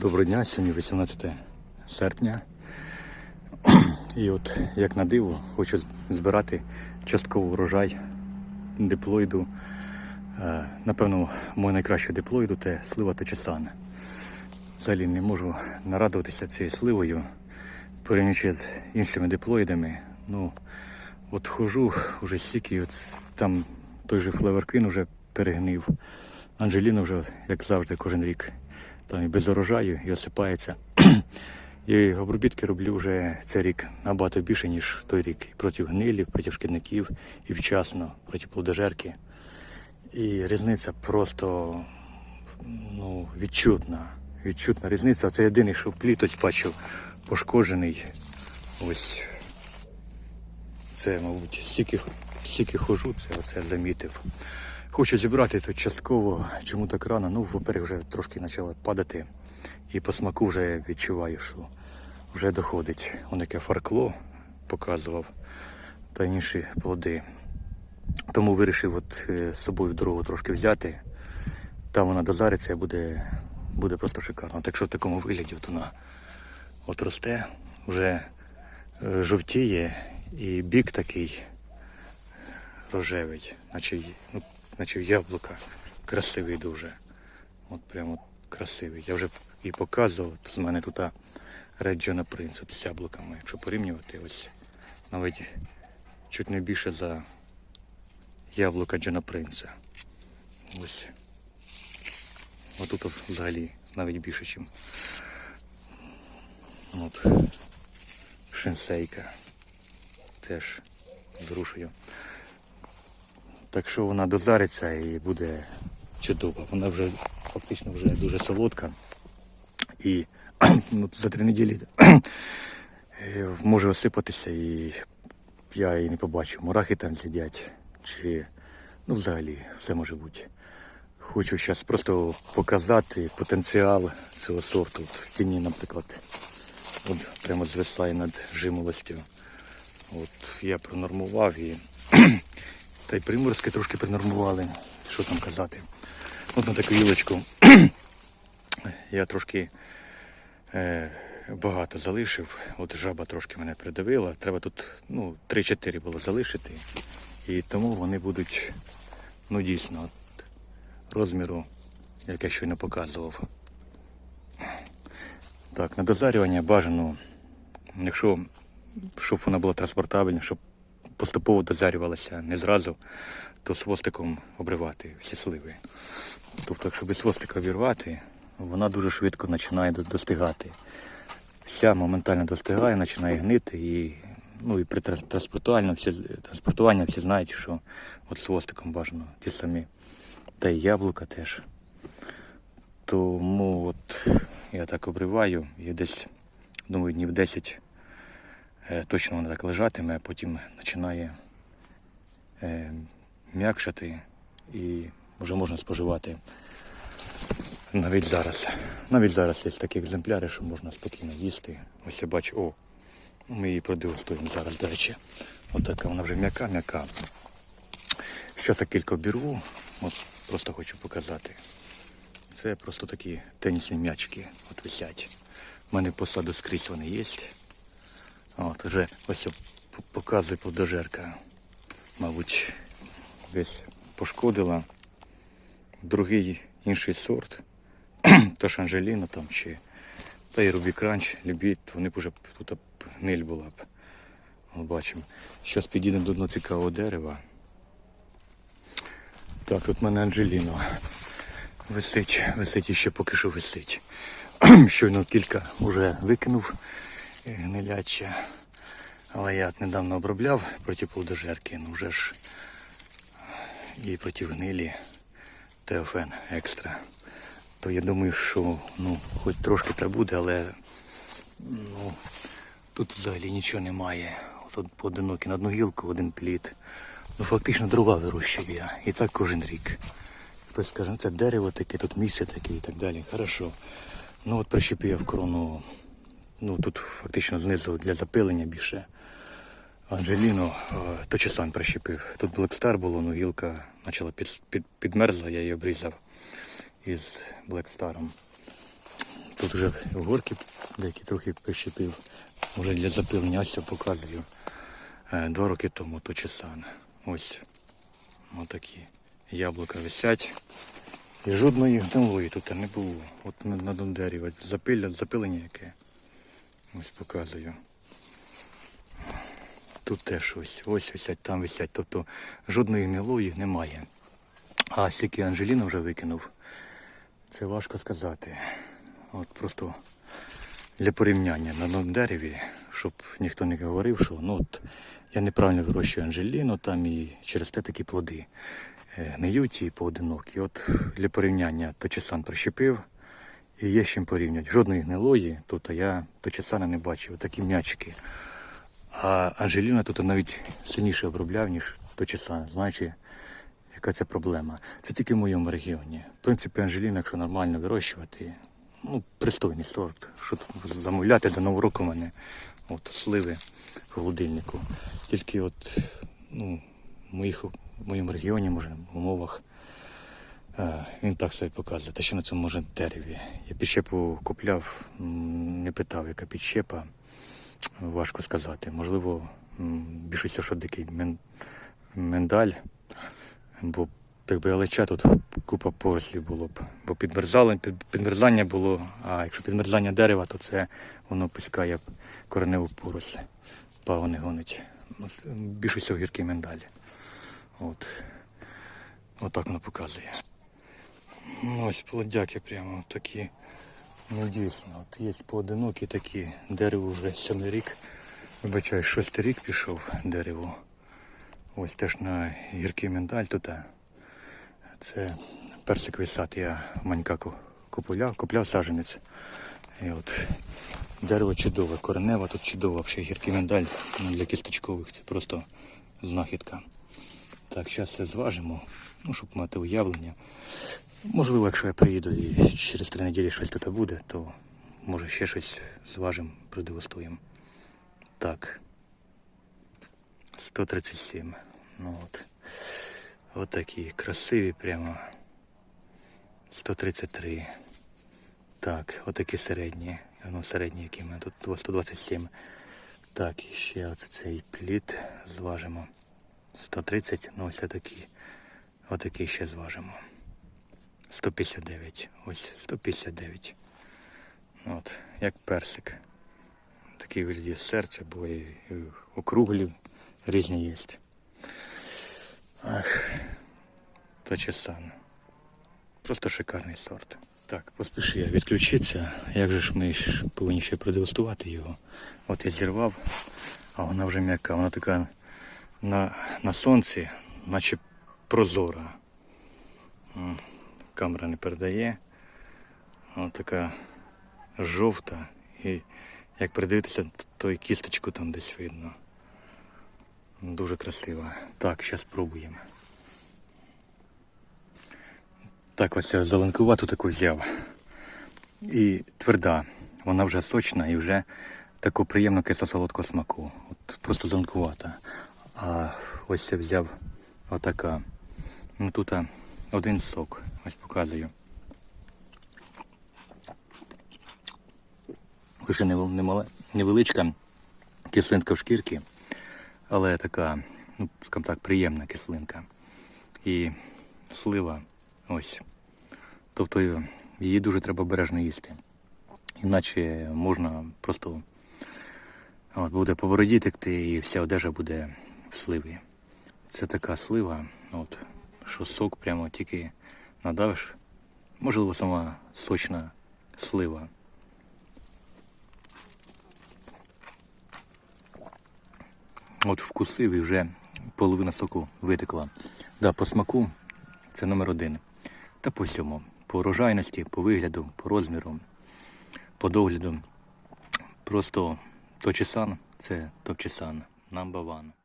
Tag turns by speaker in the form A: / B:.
A: Доброго дня, сьогодні 18 серпня. І от як на диво, хочу збирати частково врожай диплоїду. Е, Напевно, мой найкращий диплоїду це слива Течесан. Взагалі не можу нарадуватися цією сливою, порівнюючи з іншими диплоїдами. Ну, от хожу вже стільки, от там той же Флеверквін вже перегнив. Анджеліна вже, як завжди, кожен рік там і без урожаю, і осипається. І обробітки роблю вже цей рік набагато більше, ніж той рік. І проти гнилів, проти шкідників, і вчасно, проти плодожерки. І різниця просто ну, відчутна. Відчутна різниця. Це єдиний, що плід бачив пошкоджений. Ось це, мабуть, стільки, стільки хожу, це оце замітив. Хочу зібрати тут частково, чому так рано. Ну, во-первых, вже трошки почало падати. І по смаку вже відчуваю, що вже доходить. Воно яке фаркло показував та інші плоди. Тому вирішив от е, з собою дорогу трошки взяти. Там вона дозариться і буде, буде просто шикарно. Так що в такому вигляді от вона от росте, вже е, жовтіє і бік такий рожевий, наче, ну, наче яблука. Красивий дуже. От прямо красивий. Я вже і показував. От з мене тут Реджона Принц от з яблуками. Якщо порівнювати, ось навіть чуть не більше за яблука Джона Принца. Ось. Отут от взагалі навіть більше, ніж от, шинсейка. Теж з грушею. Так що вона дозариться і буде чудова. Вона вже фактично вже дуже солодка. І ну, за три неділі може осипатися і я її не побачу. Мурахи там сидять. Чи ну взагалі все може бути. Хочу зараз просто показати потенціал цього сорту. В тіні, наприклад, от прямо звисає над жимолостю. От я пронормував і та й приморське трошки принормували. Що там казати? От на таку гілочку я трошки е, багато залишив. От жаба трошки мене придавила. Треба тут ну, 3-4 було залишити. І тому вони будуть ну дійсно от, розміру, як я щойно показував. Так, на дозарювання бажано, якщо щоб вона була транспортабельна, щоб поступово дозарювалася не зразу, то з хвостиком обривати всі сливи. Тобто, якщо без хвостика обірвати, вона дуже швидко починає достигати. Вся моментально достигає, починає гнити і, ну, і при транспортуванні всі, транспортуванні всі знають, що от з хвостиком бажано ті самі. Та й яблука теж. Тому от я так обриваю і десь, думаю, днів 10 е, точно вона так лежатиме, а потім починає е, м'якшати і вже можна споживати навіть зараз. Навіть зараз є такі екземпляри, що можна спокійно їсти. Ось я бачу, о, ми її продегустуємо зараз, до речі. От така вона вже м'яка-м'яка. Зараз я кілька обірву, от просто хочу показати. Це просто такі тенісні м'ячики от висять. У мене посаду скрізь вони є. От, вже ось я п- показую плодожерка. Мабуть, десь пошкодила. Другий інший сорт. Та ж Анжеліна там чи та й Рубі Кранч, любіть, вони б вже тут гниль була б. От бачимо. Зараз підійдемо до одного цікавого дерева. Так, тут в мене Анджеліно. Висить, висить і ще поки що висить. Щойно кілька вже викинув е, гниляче. Але я недавно обробляв проти плодожерки, ну вже ж і проти гнилі Теофен екстра. То я думаю, що ну, хоч трошки та буде, але ну, тут взагалі нічого немає. Тут поодинокі на одну гілку, один плід. Ну фактично дрова вирощую я. І так кожен рік. Хтось скаже, ну це дерево таке, тут місце таке і так далі. Хорошо. Ну от прищепив корону. Ну тут фактично знизу для запилення більше. Анджеліну е, то часан прищепив. Тут Блексстар було, ну гілка почала під, під, підмерзла, я її обрізав із Блекстаром. Тут вже горки деякі трохи прищепив. Може для запилення ось я показую. Е, Два роки тому то чесан. Ось отакі яблука висять. І жодної гнилої тут не було. От на, дерева. Запилення яке. Ось показую. Тут теж ось, ось висять, там висять. Тобто жодної гнилої немає. А скільки Анжеліна вже викинув, це важко сказати. От просто для порівняння на одному дереві, щоб ніхто не говорив, що ну от я неправильно вирощую Анжеліну, там і через те такі плоди е, гниють і поодинокі. От для порівняння точесан прищепив і є з чим порівнювати. Жодної гнилої тут я точесана не бачив. Такі м'ячики. А Анжеліна тут навіть сильніше обробляв, ніж точесан. Знаючи, яка це проблема. Це тільки в моєму регіоні. В принципі, Анжеліна, якщо нормально вирощувати, ну, пристойний сорт. Що тут замовляти до нового року в мене от, сливи в холодильнику. Тільки от, ну, в, моїх, в моєму регіоні, може, в умовах він так собі показує. Та ще на цьому може дереві. Я підщепу купляв, не питав, яка підщепа. Важко сказати. Можливо, більшість, що дикий мен, миндаль, бо якби алеча тут купа порослів було б. Бо підмерзали, підмерзання було, а якщо підмерзання дерева, то це воно пускає кореневу поросль. Пагони гонить. Ну, всього гіркий миндаль. От. Отак воно показує. Ну, ось плодяки прямо такі. Ну дійсно, от є поодинокі такі. Дерево вже сьомий рік. Вибачаю, шостий рік пішов дерево. Ось теж на гіркий миндаль тут. Це персиковий сад. Я Манька купував, купляв саджанець. І от дерево чудове, коренева, тут чудово, взагалі гіркий миндаль ну, для кісточкових. Це просто знахідка. Так, зараз це зважимо, ну, щоб мати уявлення. Можливо, якщо я приїду і через три неділі щось тут буде, то може ще щось зважимо, продегустуємо. Так. 137. Ну от. От такі красиві прямо. 133. Так, отакі середні. Ну, середні, які мене тут 127. Так, і ще оце цей плід зважимо. 130, ну ось такі. Отакий ще зважимо. 159. Ось 159. От, як персик. Такий вигляді серце, бо і, округлі різні є. Ах, то чесан. Просто шикарний сорт. Так, поспіши я відключитися. Як же ж ми повинні ще продегустувати його? От я зірвав, а вона вже м'яка. Вона така на, на сонці, наче прозора. Камера не передає. Вона така жовта. І як придивитися, то і кісточку там десь видно. Дуже красива. Так, зараз спробуємо. Так, ось зеленкувату таку взяв. І тверда. Вона вже сочна і вже таку приємну кисло-солодкого смаку. От просто зеленкувата. А ось я взяв отака. Ну тут один сок. Ось показую. Лише невеличка кислинка в шкірці, але така, ну, скажімо так, приємна кислинка. І слива ось. Тобто її дуже треба обережно їсти. Іначе можна просто от, буде по бороді текти і вся одежа буде в сливі. Це така слива, от, що сок прямо тільки надавиш. Можливо, сама сочна слива. От вкусив і вже половина соку витекла. Да, по смаку це номер один. Та по всьому. По урожайності, по вигляду, по розміру, по догляду. Просто точесан це топчесан. Number one.